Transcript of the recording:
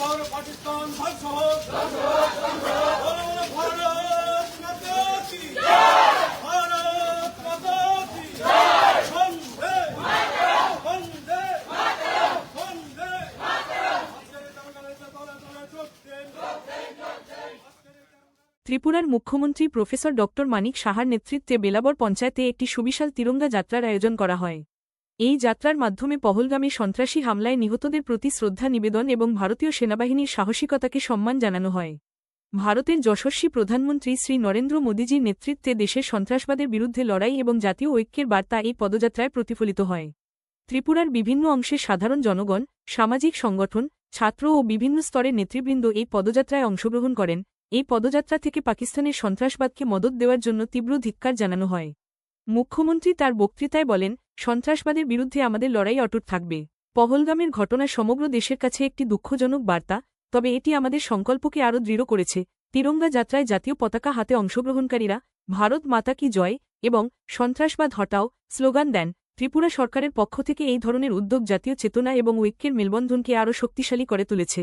পাকিস্তান ত্রিপুরার মুখ্যমন্ত্রী professor doctor মানিক সাহার নেতৃত্বে বেলাবর পঞ্চায়েতে একটি সুবিশাল তিরঙ্গা যাত্রার আয়োজন করা হয়। এই যাত্রার মাধ্যমে পহলগামী সন্ত্রাসী হামলায় নিহতদের প্রতি শ্রদ্ধা নিবেদন এবং ভারতীয় সেনাবাহিনীর সাহসিকতাকে সম্মান জানানো হয়। ভারতের যশস্বী প্রধানমন্ত্রী শ্রী নরেন্দ্র মোদীজির নেতৃত্বে দেশের সন্ত্রাসবাদের বিরুদ্ধে লড়াই এবং জাতীয় ঐক্যের বার্তা এই পদযাত্রায় প্রতিফলিত হয়। ত্রিপুরার বিভিন্ন অংশের সাধারণ জনগণ, সামাজিক সংগঠন, ছাত্র ও বিভিন্ন স্তরের নেতৃবৃন্দ এই পদযাত্রায় অংশগ্রহণ করেন। এই পদযাত্রা থেকে পাকিস্তানের সন্ত্রাসবাদকে মদত দেওয়ার জন্য তীব্র ধিক্কার জানানো হয়। মুখ্যমন্ত্রী তার বক্তৃতায় বলেন, সন্ত্রাসবাদের বিরুদ্ধে আমাদের লড়াই অটুট থাকবে। পহলগামের ঘটনা সমগ্র দেশের কাছে একটি দুঃখজনক বার্তা, তবে এটি আমাদের সংকল্পকে আরও দৃঢ় করেছে। তিরঙ্গা যাত্রায় জাতীয় পতাকা হাতে অংশগ্রহণকারীরা, ভারত মাতা কি জয় এবং সন্ত্রাসবাদ হটাও স্লোগান দেন। ত্রিপুরা সরকারের পক্ষ থেকে এই ধরনের উদ্যোগ জাতীয় চেতনা এবং ঐক্যের মেলবন্ধনকে আরও শক্তিশালী করে তুলেছে।